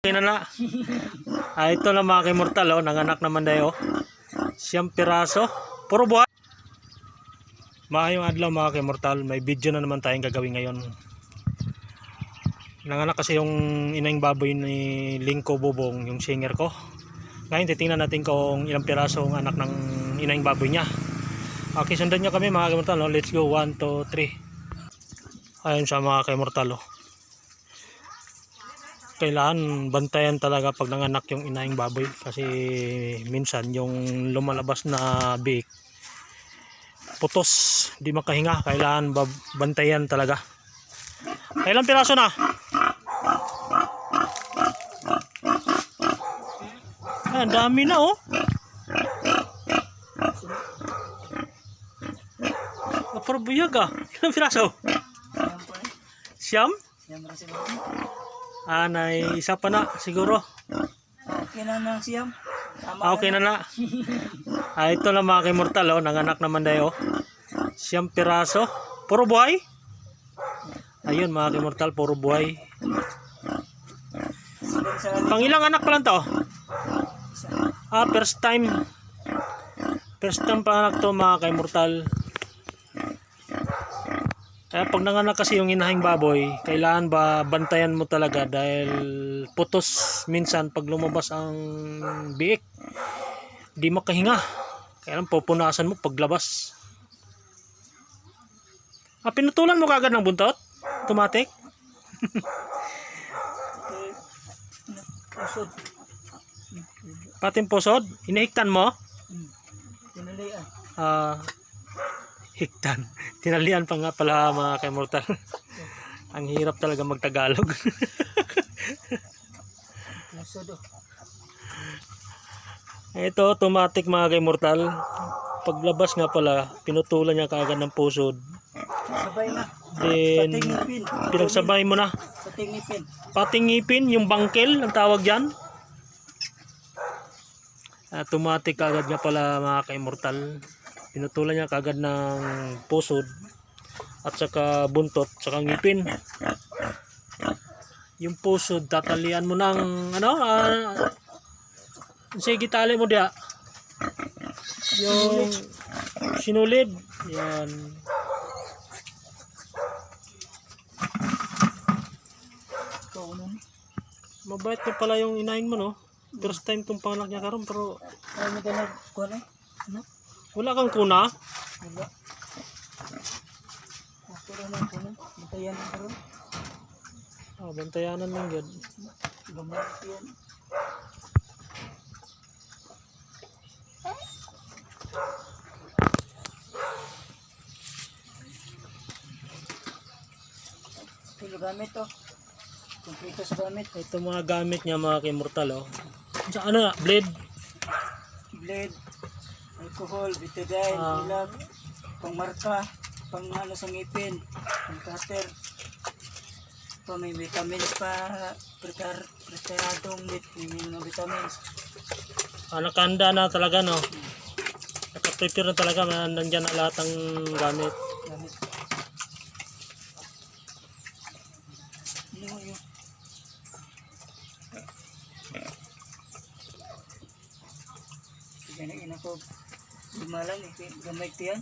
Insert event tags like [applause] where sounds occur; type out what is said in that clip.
Na. Ah, ito na mga kimortal, oh. Nanganak naman dayo. Siyam piraso. Puro buhay. Maayong adlaw mga kimortal. May video na naman tayong gagawin ngayon. Nanganak kasi yung inang baboy ni Lingko Bubong, yung singer ko. Ngayon, titingnan natin kung ilang piraso ang anak ng inang baboy niya. Okay, sundan niyo kami mga kimortal. Oh. Let's go. 1, 2, 3. Ayun sa mga kimortal. Oh kailangan bantayan talaga pag nanganak yung inaing baboy kasi minsan yung lumalabas na biik putos di makahinga kailangan bantayan talaga kailan piraso na ah, dami na oh Naparbuyag ah. Ilang piraso? Siyam? Siyam ra sila. Ah, nay isa pa na siguro. Okay na nang siyam. Tama Ah, okay na na. Ah, ito lang mga kimortal, oh. Nanganak naman dayo. Siyam piraso. Puro buhay? Ayun mga kimortal, puro buhay. Pangilang anak pa lang to? Ah, first time. First time pa anak to mga kimortal. Kaya pag nanganak kasi yung inahing baboy, kailangan ba bantayan mo talaga dahil putos minsan pag lumabas ang biik. Di makahinga. Kailangan pupunasan mo paglabas. Ah, pinutulan mo kagad ng buntot? Automatic? Pusod. Pating pusod? Inihiktan mo? Hmm. Tinalian. Ah, hiktan. Tinalian pa nga pala mga kaimortal. [laughs] Ang hirap talaga magtagalog. [laughs] Ito, automatic mga kaimortal. Paglabas nga pala, pinutulan niya kaagad ng pusod. Sabay na. Then, pinagsabay mo na. Pating ngipin. Pating ngipin, yung bangkel, ang tawag dyan. Automatic kaagad nga pala mga ka-immortal. Pinutulan niya kaagad ng pusod at saka buntot, saka ngipin. Yung pusod, tatalian mo ng ano, ah, sige tali mo diya. Yung sinulid. Yan. Mabait ka pala yung inahin mo, no? First time tong panganak niya karon pero Ay, may ka nag... Kuha na? Ano? Wala kang kuna. Wala. Ako rin ang kunin. Bantayan ang karoon. Ah, bantayanan lang yun. Gamot yan. Ito gamit to. Kompleto sa gamit. Ito mga gamit niya mga kimortal, oh. Sa ano na, blade. Blade, alcohol, betadine, Ah. ilag, pangmarka, pang ano sa ngipin, pang cutter. Pa may vitamins pa, prepar, preparadong with may mga vitamins. Ah, nakahanda na talaga, no? Nakaprepare na talaga, nandyan na lahat ng gamit. Gamit. Ano mo Lima lang eh. Gamay ko yan.